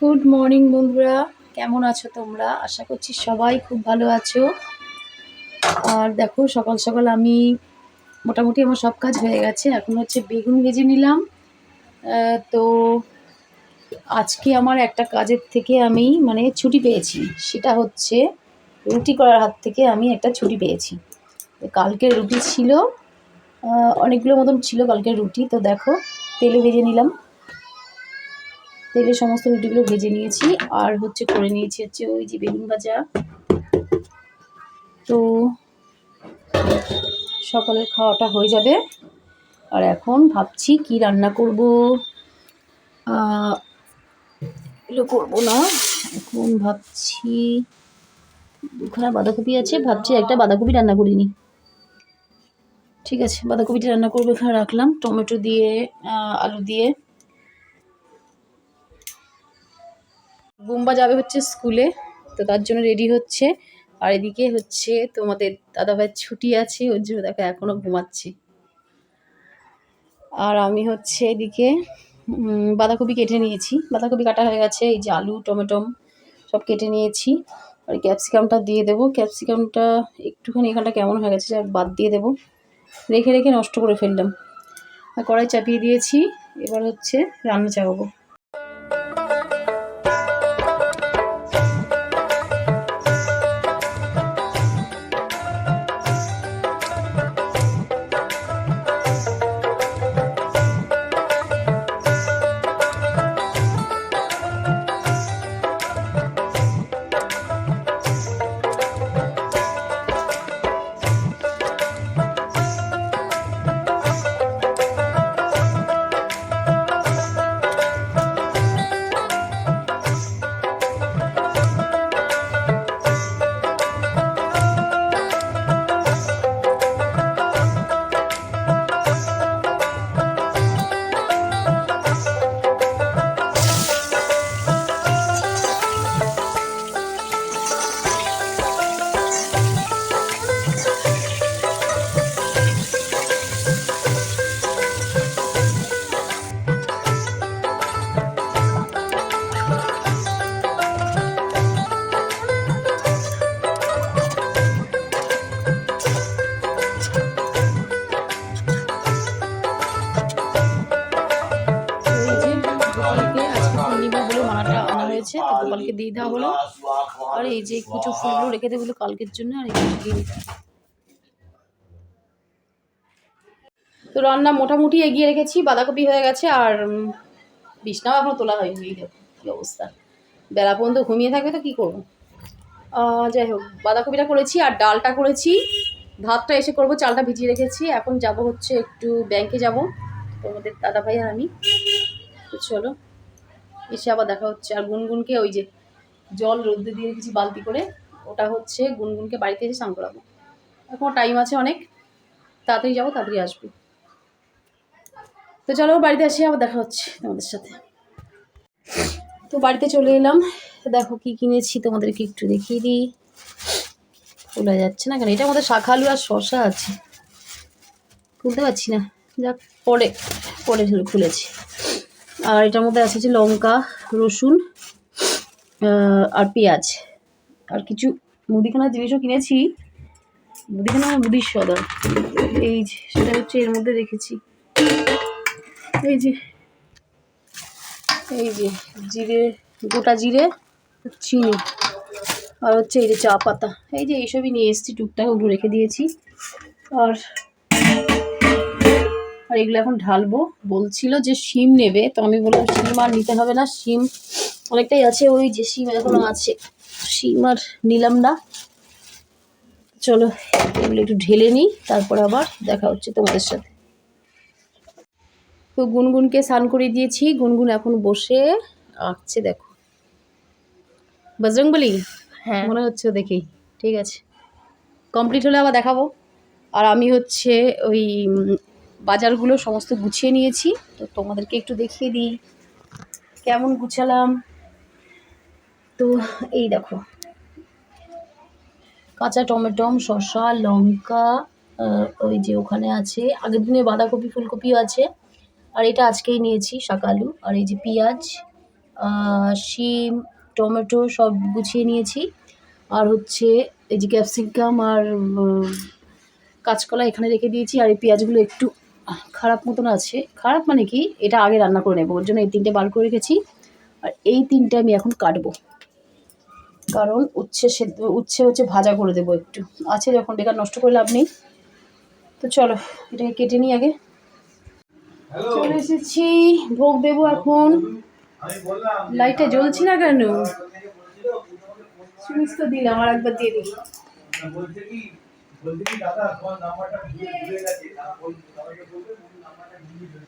Good morning বন্ধুরা, কেমন আছো তোমরা? আশা করছি সবাই খুব ভালো আছো। আর দেখো, সকাল সকাল আমি মোটামুটি আমার সব কাজ হয়ে গেছে। এখন হচ্ছে বেগুন ভেজে নিলাম। তো আজকে আমার একটা কাজের থেকে আমি মানে ছুটি পেয়েছি। সেটা হচ্ছে রুটি করার হাত থেকে আমি একটা ছুটি পেয়েছি। তো কালকের রুটি ছিল অনেকগুলো মতন ছিল কালকের রুটি। তো দেখো, তেলে ভেজে নিলাম। তেলে সমস্ত রুটিগুলো ভেজে নিয়েছি আর হচ্ছে করে নিয়েছি হচ্ছে ওই যে বেগুন ভাজা। তো সকালের খাওয়াটা হয়ে যাবে। আর এখন ভাবছি কি রান্না করব। এগুলো করব না। এখন ভাবছি দুখানা বাঁধাকপি আছে, ভাবছি একটা বাঁধাকপি রান্না করিনি ঠিক আছে, বাঁধাকপিটা রান্না করব, এখানে রাখলাম। টমেটো দিয়ে আলু দিয়ে। বুম্বা যাবে হচ্ছে স্কুলে, তো তার জন্য রেডি হচ্ছে। আর এদিকে হচ্ছে তোমাদের দাদাভাইয়ের ছুটি আছে, ওর জন্য দেখো এখনও ঘুমাচ্ছে। আর আমি হচ্ছে এদিকে বাঁধাকপি কেটে নিয়েছি। বাঁধাকপি কাটা হয়ে গেছে, এই যে আলু, টমেটম সব কেটে নিয়েছি। আর ক্যাপসিকামটা দিয়ে দেবো। ক্যাপসিকামটা একটুখানি এখানটা কেমন হয়ে গেছে যাক বাদ দিয়ে দেবো। রেখে রেখে নষ্ট করে ফেললাম। আর কড়াই চাপিয়ে দিয়েছি। এবার হচ্ছে রান্না চাপাবো। পূর্ণিমা বলে মালাটা আনা হয়েছে, তো গোপালকে দিয়ে দেওয়া হলো। আর এই যে কিছু ফুলও রেখে দেবো কালকের জন্য, আর দিয়ে তো রান্না মোটামুটি এগিয়ে রেখেছি, বাঁধাকপি হয়ে গেছে, আর বিছনাও এখনও তোলা হয়নি, এই কী অবস্থা। বেলা পর্যন্ত ঘুমিয়ে থাকবে তো কী করব? যাই হোক, বাঁধাকপিটা করেছি আর ডালটা করেছি। ভাতটা এসে করব, চালটা ভিজিয়ে রেখেছি। এখন যাব হচ্ছে একটু ব্যাংকে যাব, তোমাদের দাদা ভাই আর আমি। চলো। এসে আবার দেখা হচ্ছে। আর গুনগুনকে ওই যে জল রোদ্দে দিয়ে রেখেছি বালতি করে, ওটা হচ্ছে গুনগুনকে বাড়িতে এসে স্নান করাবো। এখন টাইম আছে অনেক, তাড়াতাড়ি যাব, তাড়াতাড়ি আসব। তো চলো, বাড়িতে আসি আবার দেখা হচ্ছে তোমাদের সাথে। তো বাড়িতে চলে এলাম। দেখো কি কিনেছি, তোমাদেরকে একটু দেখিয়ে দিই। খোলা যাচ্ছে না কেন? এটার মধ্যে শাক, আলু আর শসা আছে। খুলতে পারছি না। যাক, পরে পরে খুলেছি। আর এটার মধ্যে আছে যে লঙ্কা, রসুন আর পেঁয়াজ। আর কিছু মুদিখানার জিনিসও কিনেছি। মুদিখানা না মুদির সদর। এই যে, সেটা হচ্ছে এর মধ্যে রেখেছি। এই যে এই যে, জিরে, গোটা জিরে, চিনি, আর হচ্ছে এই যে চা পাতা। এই যে এইসবই নিয়ে এসেছি, টুকটাক ওগুলো রেখে দিয়েছি। আর আর এগুলো এখন ঢালবো। বলছিল যে শিম নেবে তো আমি বললাম শিম আর নিতে হবে না শিম অনেকটাই আছে ওই যে শিম এখনও আছে। শিম আর নিলাম না। চলো এগুলো একটু ঢেলে নিই তারপর আবার দেখা হচ্ছে তোমাদের সাথে। তো গুনগুনকে স্নান করে দিয়েছি গুনগুন এখন বসে আঁকছে দেখো। বজরং বলি হ্যাঁ। মনে হচ্ছে ও দেখেই ঠিক আছে। কমপ্লিট হলে আবার দেখাবো। আর আমি হচ্ছে ওই বাজারগুলো সমস্ত গুছিয়ে নিয়েছি। তো তোমাদেরকে একটু দেখিয়ে দিই। কেমন গুছালাম? তো এই দেখো। কাঁচা টমেটম শসা, লঙ্কা ওই যে ওখানে আছে। আগের দিনে বাঁধাকপি, ফুলকপিও আছে। আর এটা আজকেই নিয়েছি শাকালু। আর এই যে পেঁয়াজ শিম, টমেটো সব গুছিয়ে নিয়েছি। আর হচ্ছে এই যে ক্যাপসিকাম আর কাঁচকলা এখানে রেখে দিয়েছি। আর এই পেঁয়াজগুলো একটু খারাপ মতন আছে। খারাপ মানে কি? এটা আগে রান্না করে নেব। ওর জন্য এই তিনটে বার করে রেখেছি। আর এই তিনটে আমি এখন কাটবো। কারণ উচ্ছে সেদ্ধ উচ্ছে হচ্ছে ভাজা করে দেবো একটু। আছে যখন বেকার নষ্ট করে লাভ নেই। তো চলো এটাকে কেটে নিই আগে। চলে এসেছি। ভোগ দেবো এখন। লাইটটা জ্বলছে না কেন? সুইচ তো দিলাম আর একবার দিয়ে দিই। বলছে কি দাদা তোমার নাম্বারটা ভুলে ভুলে গেছে। তা বল- সবাইকে বলবে বলুন নাম্বারটা ভুলে গেছে।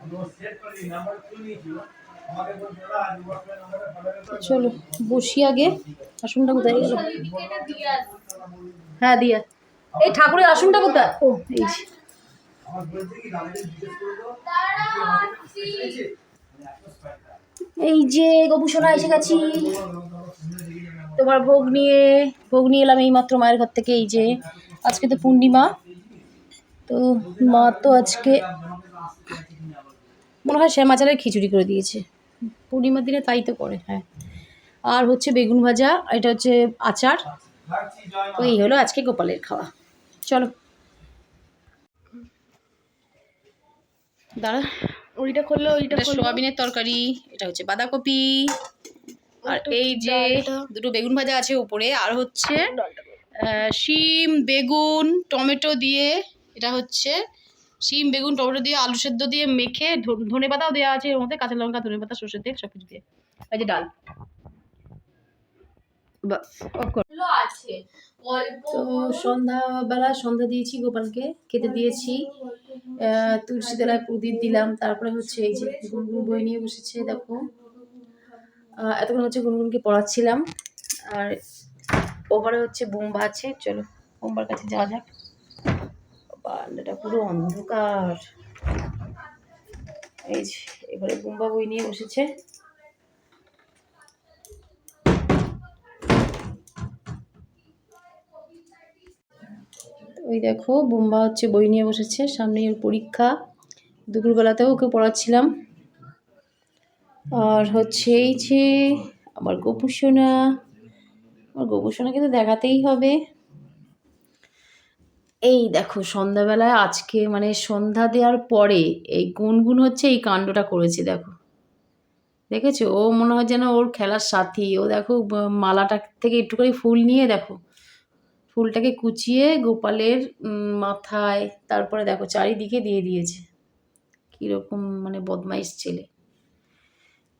আমি ও করে নাম্বার তুলে নিয়েছিল আমাকে বলছে দাদা আজ ওয়াটসঅ্যাপে নাম্বারটা পাঠাবে তো চলো বসি আগে। আসনটা কোথায়? গেল হ্যাঁ দিয়া। এই ঠাকুরের আসনটা কোথায়? ও এই এই যে গোপুসোনা এসে গেছি। তোমার ভোগ নিয়ে ভোগ নিয়ে এলাম এই মাত্র মায়ের ঘর থেকে এই যে আজকে তো পূর্ণিমা। তো মা তো আজকে মনে হয় শ্যামা চালের খিচুড়ি করে দিয়েছে। পূর্ণিমার দিনে তাই তো করে হ্যাঁ। আর হচ্ছে বেগুন ভাজা এটা হচ্ছে আচার। তো এই হলো আজকে গোপালের খাওয়া। চলো। দাঁড়া ওইটা করলে ওইটা সোয়াবিনের তরকারি এটা হচ্ছে বাঁধাকপি। আর এই যে দুটো বেগুন ভাজা আছে উপরে আর হচ্ছে শিম বেগুন টমেটো দিয়ে এটা হচ্ছে শিম বেগুন টমেটো দিয়ে আলু সেদ্ধ দিয়ে মেখে ধনে পাতাও দেওয়া আছে এর মধ্যে কাঁচা লঙ্কা ধনে পাতা সর্ষের তেল সব কিছু দিয়ে। এই যে ডাল। বাস আছে। তো সন্ধ্যাবেলা সন্ধ্যা দিয়েছি গোপালকে খেতে দিয়েছি। আহ, তুলসী তলায় প্রদীপ দিলাম তারপরে হচ্ছে এই যে গুনগুন বই নিয়ে বসেছে দেখো। এতক্ষণ হচ্ছে গুনগুনকে পড়াচ্ছিলাম। আর ওপারে হচ্ছে বোম্বা আছে। চলো, বোম্বার কাছে যাওয়া যাক। বারান্দাটা পুরো অন্ধকার। এই যে, এবারে বোম্বা বই নিয়ে বসেছে। ওই দেখো, বোম্বা হচ্ছে বই নিয়ে বসেছে। সামনে ওর পরীক্ষা। দুপুরবেলাতেও ওকে পড়াচ্ছিলাম। আর হচ্ছে এই যে আমার গোপুসোনা আমার গোপুসোনাকে তো দেখাতেই হবে। এই দেখো সন্ধ্যাবেলায় আজকে মানে সন্ধ্যা দেওয়ার পরে এই গুনগুন হচ্ছে এই কাণ্ডটা করেছে, দেখো। দেখেছ? ও মনে হয় যেন ওর খেলার সাথী। ও দেখো মালাটা থেকে একটুখানি ফুল নিয়ে দেখো। ফুলটাকে কুচিয়ে গোপালের মাথায়, তারপরে দেখো চারিদিকে দিয়ে দিয়েছে। কীরকম মানে বদমাইশ ছেলে।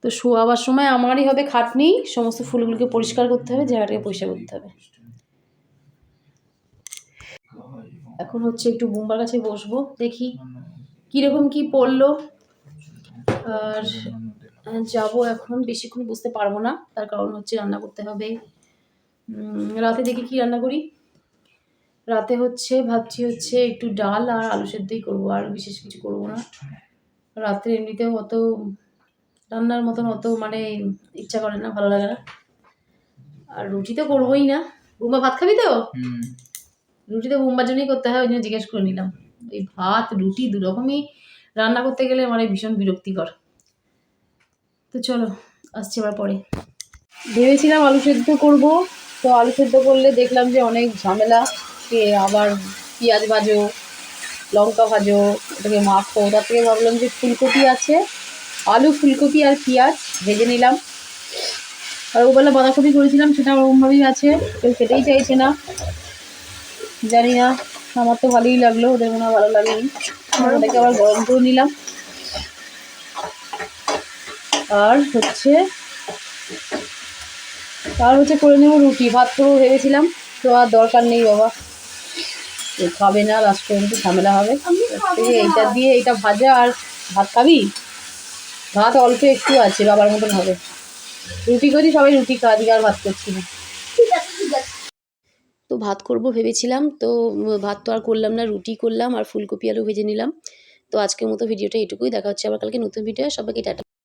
তো শোয়াবার সময় আমারই হবে খাটনি, সমস্ত ফুলগুলোকে পরিষ্কার করতে হবে, জায়গাটাকে পরিষ্কার করতে হবে। এখন হচ্ছে একটু বোম্বার কাছে বসবো, দেখি কীরকম কি পড়ল। আর যাব এখন, বেশিক্ষণ বুঝতে পারব না, তার কারণ হচ্ছে রান্না করতে হবে। রাতে দেখি কি রান্না করি। রাতে হচ্ছে, ভাবছি হচ্ছে একটু ডাল আর আলু সেদ্ধই করব, আর বিশেষ কিছু করব না। রাত্রে এমনিতেও অত রান্নার মতন অত মানে ইচ্ছা করে না ভালো লাগে না। আর রুটি তো করবোই না। বুম্বা ভাত খাবি তো? রুটি তো বুম্বার জন্যই করতে হয় ওই জন্য জিজ্ঞেস করে নিলাম। এই ভাত রুটি দুরকমই রান্না করতে গেলে মানে ভীষণ বিরক্তিকর। তো চলো আসছি আবার পরে। ভেবেছিলাম আলু সেদ্ধ করব তো আলু সেদ্ধ করলে দেখলাম যে অনেক ঝামেলা। কে আবার পেঁয়াজ ভাজো লঙ্কা ভাজো ওটাকে মাখো তার থেকে ভাবলাম যে ফুলকপি আছে। আলু ফুলকপি আর পেঁয়াজ ভেজে নিলাম। আর ওবেলা বাঁধাকপি করেছিলাম সেটা ওরকমভাবেই আছে কেউ খেতেই চাইছে না। জানি না আমার তো ভালোই লাগল ওদের মনে ভালো লাগেনি। ওটাকে আবার গরম করে নিলাম। আর হচ্ছে আর হচ্ছে করে নেব রুটি ভাত করব ভেবেছিলাম তো আর দরকার নেই বাবা। খাবে না লাস্ট পর্যন্ত ঝামেলা হবে। এইটা দিয়ে এইটা ভাজা আর ভাত খাবি? ভাত অল্প একটু আছে, বাবার মতন হবে। রুটি করি, সবাই রুটি খাওয়া দিকে আর ভাত করছি না। তো ভাত করব ভেবেছিলাম, তো ভাত তো আর করলাম না, রুটি করলাম আর ফুলকপি, আলু ভেজে নিলাম। তো আজকের মতো ভিডিওটা এটুকুই, দেখা হচ্ছে আবার কালকে নতুন ভিডিও, সবাইকে টাটা।